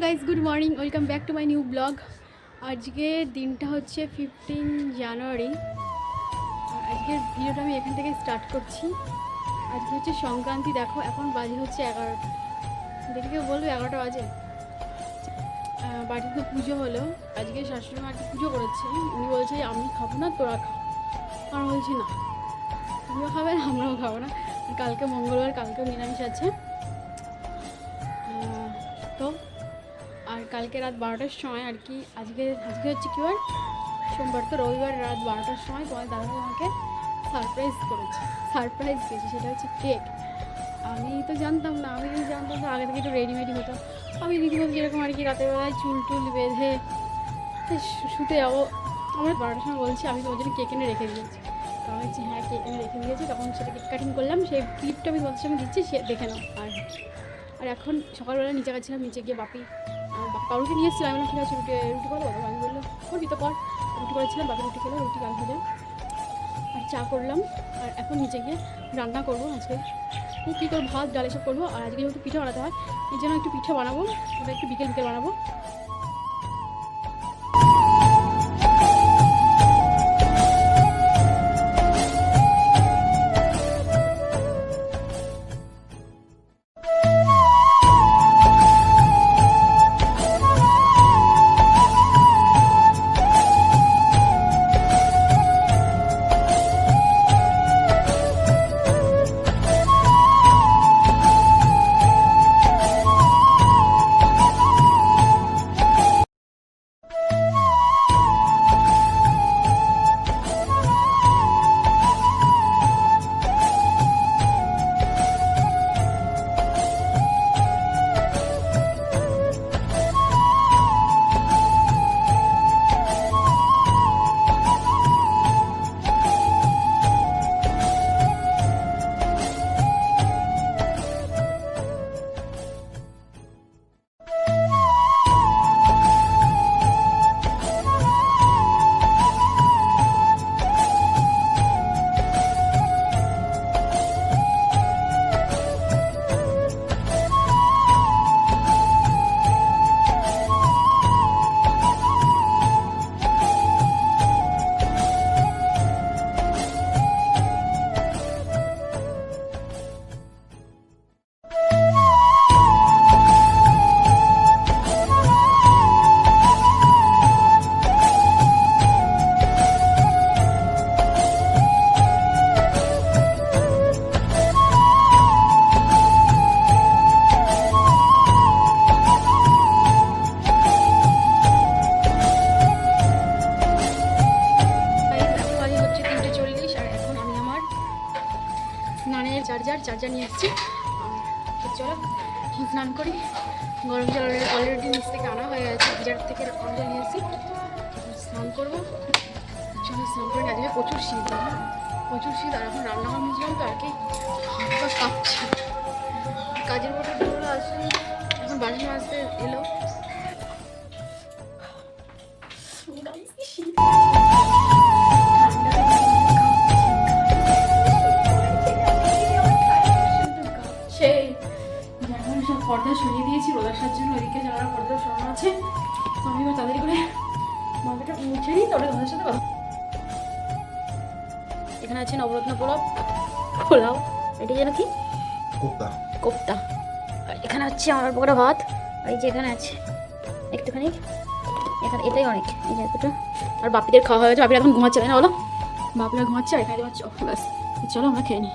Welcome back to my new blog আজকে দিনটা হচ্ছে ফিফটিন জানুয়ারি আজকের ভিডিওটা আমি এখান থেকে স্টার্ট করছি। আজকে হচ্ছে সংক্রান্তি, দেখো, এখন বাজে হচ্ছে এগারোটা দেখে কেউ বলবে এগারোটা বাজে। বাড়িতে তো পুজো হলো। আজকে শাশুড়ি মা একটা পুজো করেছে। উনি বলছে, আমি খাব না, তোরা খাও আর বলছি, না, তুমিও খাবে না, আমরাও খাব না। কালকে মঙ্গলবার, কালকেও নিরামিষ আছে। কালকে রাত বারোটার সময় আর কি, আজকে আজকে হচ্ছে কি বার সোমবার তো রবিবার রাত বারোটার সময় তোমার দাদা আমাকে সারপ্রাইজ করেছে সারপ্রাইজ দিয়েছে, সেটা হচ্ছে কেক আমি তো জানতাম না, আমি যদি জানতাম তো আগে থেকে একটু রেডিমেডি হতো। আমি রীতিমতো যেরকম আর কি রাতের বেলায় চুল টুল বেঁধে শুতে যাব। আমার বারোটার সময় বলছি, আমি তো ওই জন্য কেক এনে রেখে দিয়েছি। তো আমি বলছি হ্যাঁ কেক এনে রেখে দিয়েছি, তখন সেটা কেক কাটিং করলাম, সেই ক্লিপটা আমি তোমাদের সঙ্গে দিচ্ছি, সে দেখে নাও। আর আর এখন সকালবেলা নিচে গেছিলাম, নিচে গিয়ে বাপি আমার বাপ্পা রুটি নিয়ে এসেছিলাম, আমি ঠিক আছে রুটি রুটি করব তো আমি বলল করবি তো কর। রুটি করেছিলাম, বাকি রুটি খেলে রুটি গাল খেলে আর চা করলাম, আর এখন নিচে গিয়ে রান্না করব আজকে। কী করব? ভাত, ডাল, এসব করব, আর আজকে যেহেতু পিঠে বানাতে হয়, এই জন্য একটু পিঠে বানাবো, ওটা একটু বিকেল বিকেল বানাবো। তো চলো, স্নান করি। গরম জল অলরেডি নিচ থেকে আনা হয়ে গেছে। গিজার থেকে গরম জল নিয়ে স্নান করব। চলো স্নান করে আজকে প্রচুর শীত? প্রচুর শীত, আর এখন রান্না ঘর নিয়েছিলাম তো আর কি কাজের মতো আসলে এখন বাসন আসতে এলো। সেই এখন সব পর্দা সরিয়ে দিয়েছি জন্য ওইদিকে যারা পর্দা সরানো আছে। আমি এবার তাড়াতাড়ি করে মাথাটা মুছে নিই তারপরে তোমাদের সাথে কথা এখানে আছে নবরত্ন পোলাও। পোলাও এটা যেন কি? কোপ্তা। কোপ্তা। আর এখানে হচ্ছে আমার বড় ভাত আর এই যে এখানে আছে একটুখানি এখানে এটাই অনেক এই যে এতটা। আর বাপিদের খাওয়া হয়ে গেছে বাপিরা এখন ঘুমাচ্ছে তাই না বলো? বাপিরা ঘুমাচ্ছে আর এখানে চলো আমরা খেয়ে নিই।